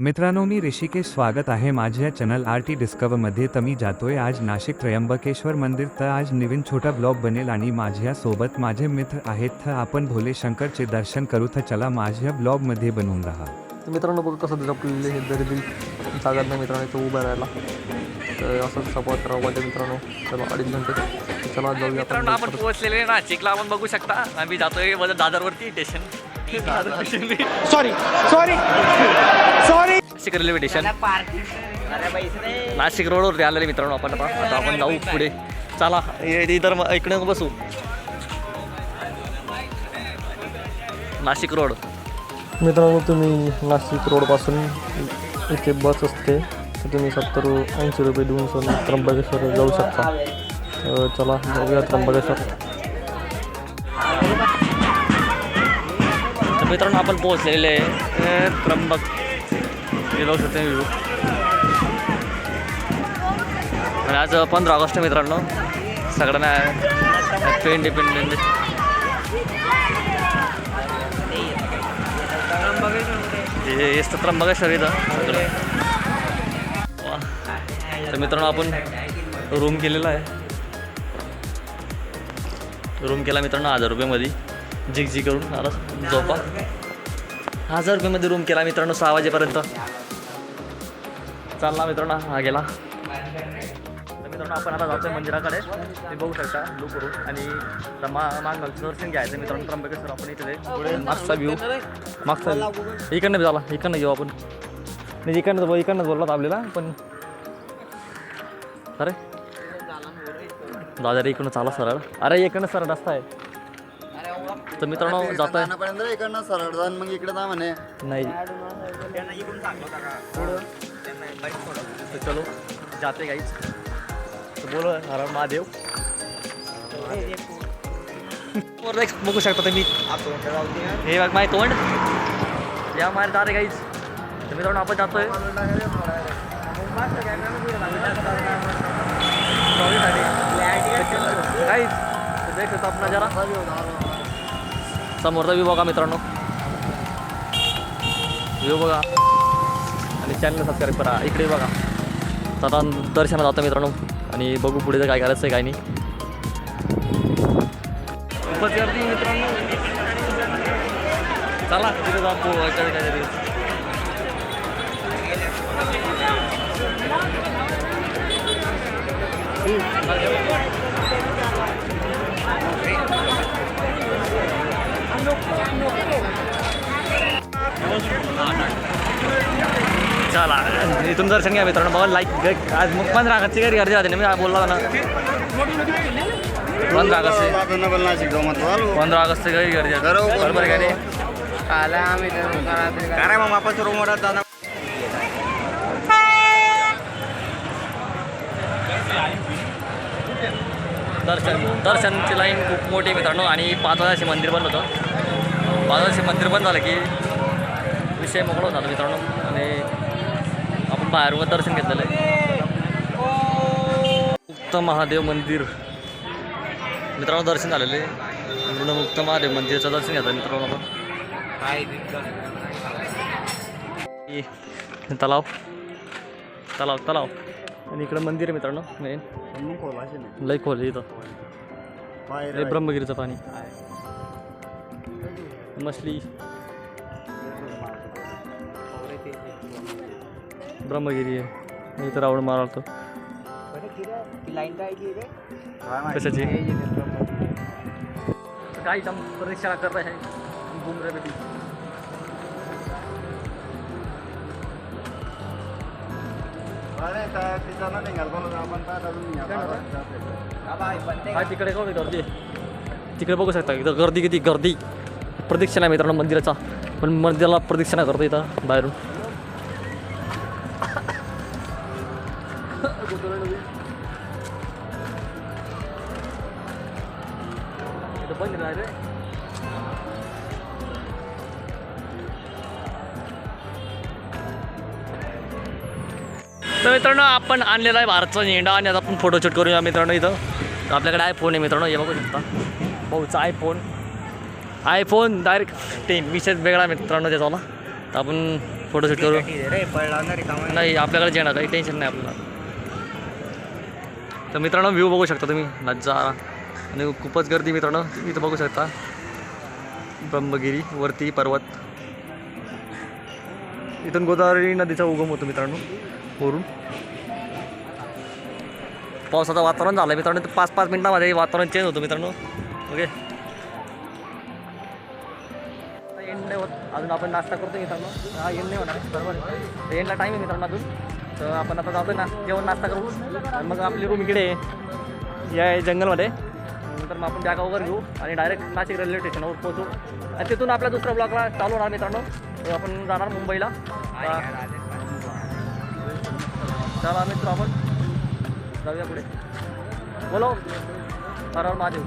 मित्रांनो मी ऋषिकेश स्वागत आहे माझ्या चॅनल आर टी डिस्कवरमध्ये तर मी जातोय आज नाशिक त्र्यंबकेश्वर मंदिर. तर आज नवीन छोटा ब्लॉग बनेल आणि माझ्या सोबत माझे मित्र आहेत. तर आपण भोले शंकरचे दर्शन करू. तर चला माझ्या ब्लॉगमध्ये बनवून राहा. तर मित्रांनो बघा कसं झपलेले हे दर्दी जागा नाही मित्रांनो इथं उभं राहायला. तर असं सपोर्ट करावं वाटतं मित्रांनो. चला अडीच घंटे. चला जाऊया मित्रांनो आपण आपण पोहोचलेले नाशिकला. आपण बघू शकता. आम्ही जातोय वर दादरवरती station sorry sorry sorry Nashik railway station Nashik रोडवरती आलेले मित्रांनो आपण आता. आपण जाऊ पुढे. चला इतर म- इकडे बसू. नाशिक रोड मित्रांनो तुम्ही नाशिक रोडपासून इथे बस असते. तुम्ही सत्तर ऐंशी रुपये देऊन सोडून त्र्यंबकेश्वर जाऊ शकता. चला जाऊया त्र्यंबकेश्वर. मित्रांनो आपण पोहोचलेले आहे. त्र्यंबक. हे जाऊ शकते व्ह्यू आणि आज पंधरा ऑगस्ट मित्रांनो. सगळ्यांना हॅपी इंडिपेंडन्स हे हेच तर त्र्यंबकेश्वर इथं. तर मित्रांनो आपण रूम केलेला आहे. रूम केला मित्रांनो हजार रुपयामध्ये. झिक झिक करून आला झोपा हजार रुपयामध्ये रूम केला मित्रांनो सहा वाजेपर्यंत. चालला मित्रांनो हा गेला. तर मित्रांनो आपण आता जातोय मंदिराकडे. ते बघू शकता लुक करून. आणि आता मा मागचं दर्शन घ्यायचं मित्रांनो त्र्यंबकेश्वर. आपण इथे पुढे मागचा व्ह्यू मागचा view. इकडनं झाला इकडनं घेऊ आपण. नाही इकडनं इकडनं बोलला आपल्याला पण अरे. दादा रे इकडनं चाला सरळ. अरे इकडनं सरळ रस्ता आहे. तर मित्रांनो जात आहे इकडनं सरळ जाऊन मग इकडे जा म्हणे. नाही. तर चलो. जाते गाईच तर बोलो हर हर महादेव. वर एक बघू शकता तुम्ही. हे बघ माय तोंड. या मारे दारे गाईच तर मित्रांनो आपण जातोय. गाईच देख शकतो आपण जरा. समोरचा व्ह्यू बघा मित्रांनो. व्ह्यू बघा आणि चॅनल सबस्क्राईब करा. इकडे बघा. आता दर्शनात जातो मित्रांनो. आणि बघू पुढे काय करायचं आहे काय नाही. खूपच गर्दी मित्रांनो. चला तिथे जा पो काय चला. इथून दर्शन घ्या मित्रांनो. बघा लाईक आज मग पंधरा ऑगस्टची घरी गर्दी राहते ना. मी बोलला ना. पंधरा ऑगस्ट पंधरा ऑगस्ट घरी गर्दी राहते. बरोबर. बरोबर आहे का नाही? काय मग आपण रूम दर्शन. दर्शनची लाईन खूप मोठी मित्रांनो. आणि पाच वाजाशी मंदिर बंद होतं. पाच वाजाशी मंदिर बंद झालं की विषय मोकळा होऊन मित्रांनो. आणि आपण बाहेरून दर्शन घेतलेलं आहे. मुक्त महादेव मंदिर. मित्रांनो दर्शन झालेलं आहे. पूर्ण मुक्त महादेव मंदिराचं दर्शन घेतलं मित्रांनो आपण. तलाव. तलाव तलाव. आणि इकडं मंदिर आहे मित्रांनो मेन लय खोल आहे इथं. ब्रह्मगिरीचं पाणी. मछली. ब्रह्मगिरी आहे. इथं रावण मारतो. कशाची? काही हम परीक्षा कर रहे हैं घूम रहे हा तिकडे का गर्दी. तिकडे बघू शकता इथं गर्दी किती गर्दी. प्रदक्षिणा आहे मित्रांनो मंदिराचा. पण मंदिराला प्रदक्षिणा करतो इथं बाहेरून. तर मित्रांनो आपण आणलेला आहे भारतचा झेंडा आणि आता आपण फोटोशूट करूया मित्रांनो इथं. तर आपल्याकडे आयफोन आहे मित्रांनो हे बघू शकता. भाऊचा आयफोन आयफोन डायरेक्ट टेन विषय वेगळा मित्रांनो त्याचा तर आपण फोटोशूट करू. नाही आपल्याकडे येणार काही टेन्शन नाही आपल्याला. तर मित्रांनो व्ह्यू बघू शकता तुम्ही. नजारा आणि खूपच गर्दी मित्रांनो. इथं बघू शकता. ब्रह्मगिरी वरती पर्वत. इथून गोदावरी नदीचा उगम होतो मित्रांनो वरून. पावसाचं वातावरण झालं मित्रांनो. तर पाच पाच मिनिटामध्ये वातावरण चेंज होतं मित्रांनो. ओके एंड नाही होत अजून आपण नाश्ता करतो मित्रांनो. हा एंड नाही होणार. बरोबर एंडला टाईम आहे मित्रांनो अजून. तर आपण आता जातो ना जेवण नाश्ता करू आणि मग आपली रूम इकडे या जंगलमध्ये. नंतर मग आपण बॅगा वगैरे घेऊ आणि डायरेक्ट नाशिक रेल्वे स्टेशनवर पोहोचू. आणि तिथून आपल्या दुसऱ्या ब्लॉकला चालू होणार मित्रांनो. तर आपण जाणार मुंबईला. चला मित्र आपण जाऊया पुढे. बोलो. हर हर महादेव